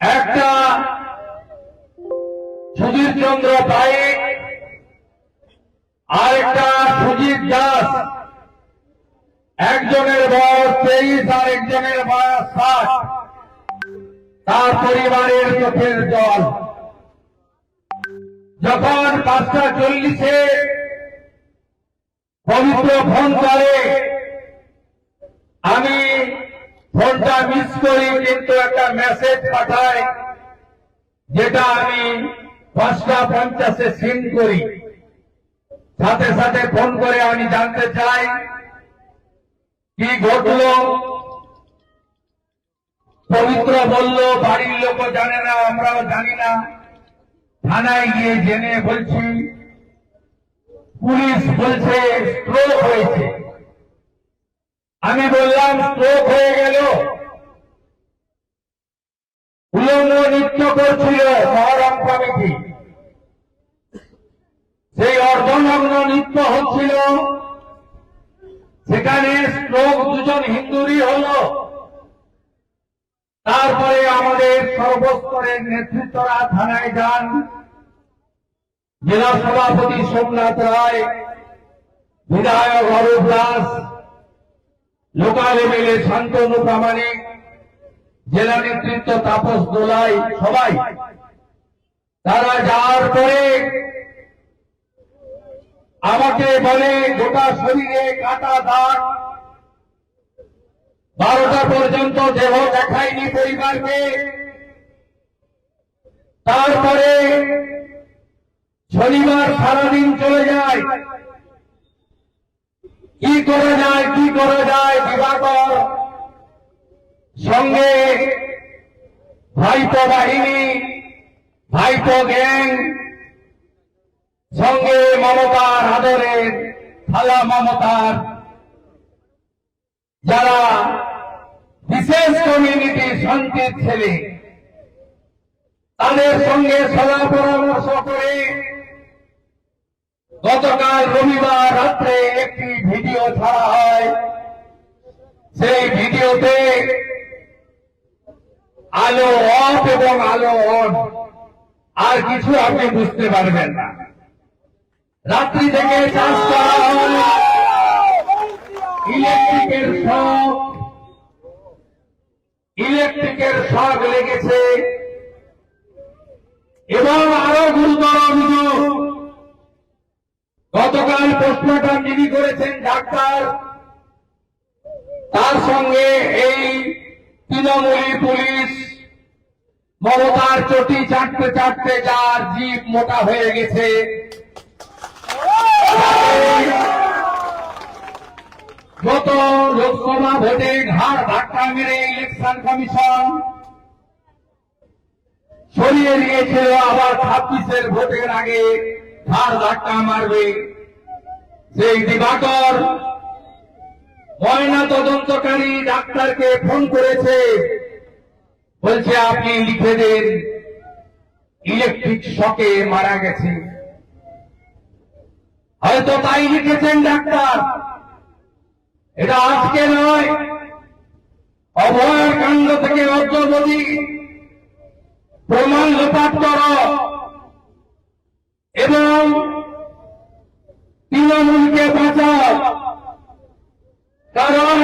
একটা সুধীর চন্দ্র পাইক আরেকটা সুজিত দাস। একজনের বয়স তেইশ আর একজনের বয়স ষাট। তার পরিবারের চোখের জল। যখন পাঁচটা চল্লিশে পবিত্র ফোন করে, আমি ফোনটা মিস করি, কিন্তু একটা মেসেজ পাঠাই, যেটা আমি পাঁচটা পঞ্চাশে সিন করি। সাথে সাথে ফোন করে আমি জানতে চাই, কি ঘটলো? পবিত্র বলল, বাড়ির লোক জানে না, আমরাও জানি না। থানায় গিয়ে জেনে বলছি, পুলিশ বলছে স্ট্রোক হয়েছে। আমি বললাম স্ট্রোক হয়ে গেল। উলঙ্গ নৃত্য করছিল মহরম কমিটি। সেই অর্ধনগ্ন নৃত্য হচ্ছিল, সেখানে স্ট্রোক দুজন হিন্দুরই হলো। তারপরে আমাদের সর্বস্তরের নেতৃত্বরা থানায় যান। জেলা সভাপতি সোমনাথ রায়, বিধায়ক অরূপ দাস লোকাল এমএলএ শান্তনু প্রামাণিক জেলা নেতৃত্ব তাপস দোলাই সবাই। তারা যাওয়ার পরে আমাকে বলে, গোটা শরীরে কাটা দাগ। বারোটা পর্যন্ত দেহ দেখায়নি পরিবারকে। তারপরে শনিবার সারাদিন চলে যায়। কি করা যায়, কি করা যায়, দিবাকর। সঙ্গে ভাইপো বাহিনী, ভাইপো গ্যাং, সঙ্গে মমতার আদরের থালা মমতার। যারা বিশেষ কমিউনিটি শান্তির ছেলে, তাদের সঙ্গে সলা পরামর্শ করে গতকাল রবিবার রাত্রে একটি ভিডিও ছাড়া হয়। সেই ভিডিওতে আলো অফ এবং আলো অন। আর কিছু আপনি বুঝতে পারবেন না। রাত্রি থেকে চাষ করা হয়। ইলেকট্রিকের শখ ইলেকট্রিকের শখ লেগেছে। এবং আরও গুরুতর অভিযোগ পোস্টমর্টম যিনি করেছেন ডাক্তার। তার সঙ্গে এই তৃণমূলী পুলিশ মমতার চটি চাটতে চাটতে যার জীব মোটা হয়ে গেছে। গত লোকসভা ভোটে ঘাড় ধাক্কা মেরে ইলেকশন কমিশন সরিয়ে দিয়েছিল, আবার ছাব্বিশের ভোটের আগে ঘাড় ধাক্কা মারবে। সেই দিবাকর ময়না তদন্তকারী ডাক্তারকে ফোন করেছে। বলছে, আপনি লিখে দেন। ইলেকট্রিক শকে মারা গেছে। হয়তো তাই লিখেছেন ডাক্তার। এটা আজকে নয়। অভয়ের কাণ্ড থেকে অদ্যবধি প্রমাণ লোপাট কর। এবং তৃণমূলকে বাঁচাও। কারণ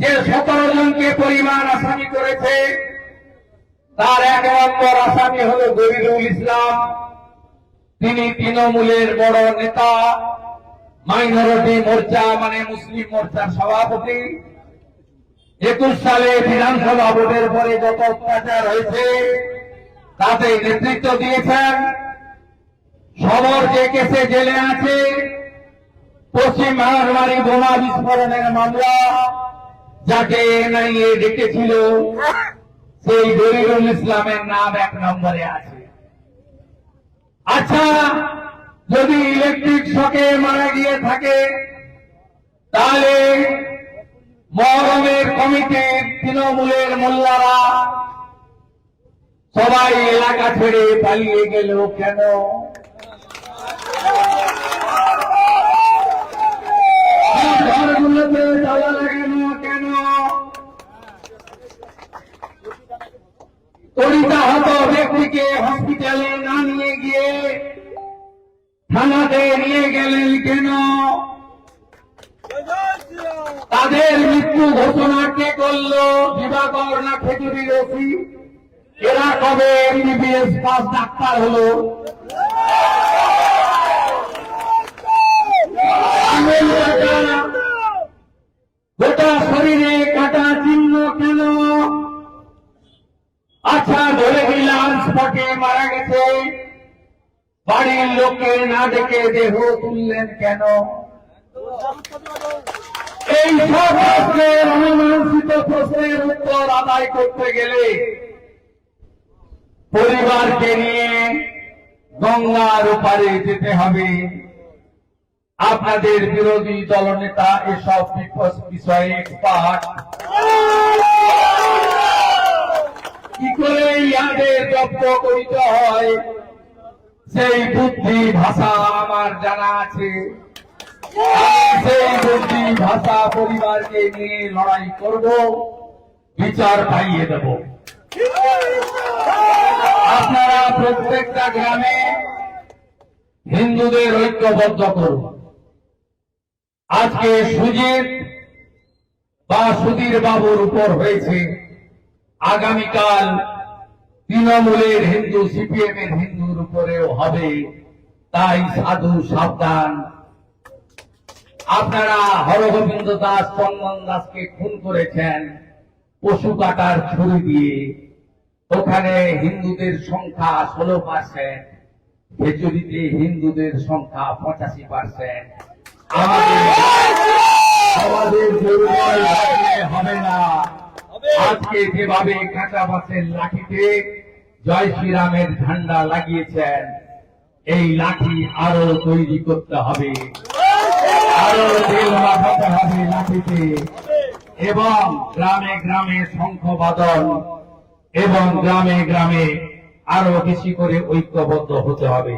যে সতেরো জনকে পরিমাণ আসামি করেছে, তার এক নম্বর আসামি হল গরিরুল ইসলাম। তিনি তৃণমূলের বড় নেতা, মাইনরিটি মোর্চা মানে মুসলিম মোর্চার সভাপতি। একুশ সালে বিধানসভা ভোটের পরে যত অত্যাচার হয়েছে, তাতে নেতৃত্ব দিয়েছেন। সবর যে কেসে জেলে আছে পশ্চিম মহানবাড়ি বোমা বিস্ফোরণের মামলা যাকে এনআইএ ডেকেছিল, সেই দরিরুল ইসলামের নাম এক নম্বরে আছে। আচ্ছা যদি ইলেকট্রিক শকে মারা গিয়ে থাকে, তাহলে মহরমের কমিটির তৃণমূলের মোল্লারা সবাই এলাকা ছেড়ে পালিয়ে গেল কেন এই নিয়ে গেলেন কেন তাদের মৃত্যু ঘোষণা কে করল? দিবাকর না খেজুরি রসি এরা কবে এমবিবিএস পাস ডাক্তার হলো আঙুল কাটা, গোটা শরীরে কাটা চিহ্ন কেন? আচ্ছা ধরে নিলাম স্পটে মারা গেছে। বাড়ির লোককে না ডেকে দেহ তুললেন কেন? এই সব প্রশ্নের অমীমাংসিত প্রশ্নের উত্তর আদায় করতে গেলে পরিবারকে নিয়ে গঙ্গার ওপারে যেতে হবে। আপনাদের বিরোধী দলনেতা এসব বিষয়ে এক্সপার্ট কি করে ইয়াদের জব্দ করিতে হয়? সেই বুদ্ধি ভাষা আমার জানা আছে। সেই বুদ্ধি ভাষা পরিবারকে নিয়ে লড়াই করব, বিচার পাইয়ে দেব। আপনারা প্রত্যেকটা গ্রামে হিন্দুদের ঐক্যবদ্ধ করুন। আজকে সুজিত বা সুধীর বাবুর উপর হয়েছে। আগামীকাল তৃণমূলের হিন্দু সিপিএম এর হিন্দুর উপরেও হবে। তাই সাধু সাবধান। আপনারা হরগোবিন্দ দাস চন্দন দাসকে খুন করেছেন পশু কাটার ছুরি দিয়ে। ওখানে হিন্দুদের সংখ্যা ষোলো পার্সেন্ট খেচুরিতে হিন্দুদের সংখ্যা পঁচাশি পার্সেন্ট আমাদের আমাদের দুর্বল হবে না। আজকে যেভাবে কাঁচা বাসের লাঠিতে জয় শ্রীরামের ঝান্ডা লাগিয়েছেন এই লাঠি আরও তৈরি করতে হবে। আরও তেল মাখাতে হবে লাঠিতে। এবং গ্রামে গ্রামে শঙ্খ বাদন এবং গ্রামে গ্রামে আরও বেশি করে ঐক্যবদ্ধ হতে হবে।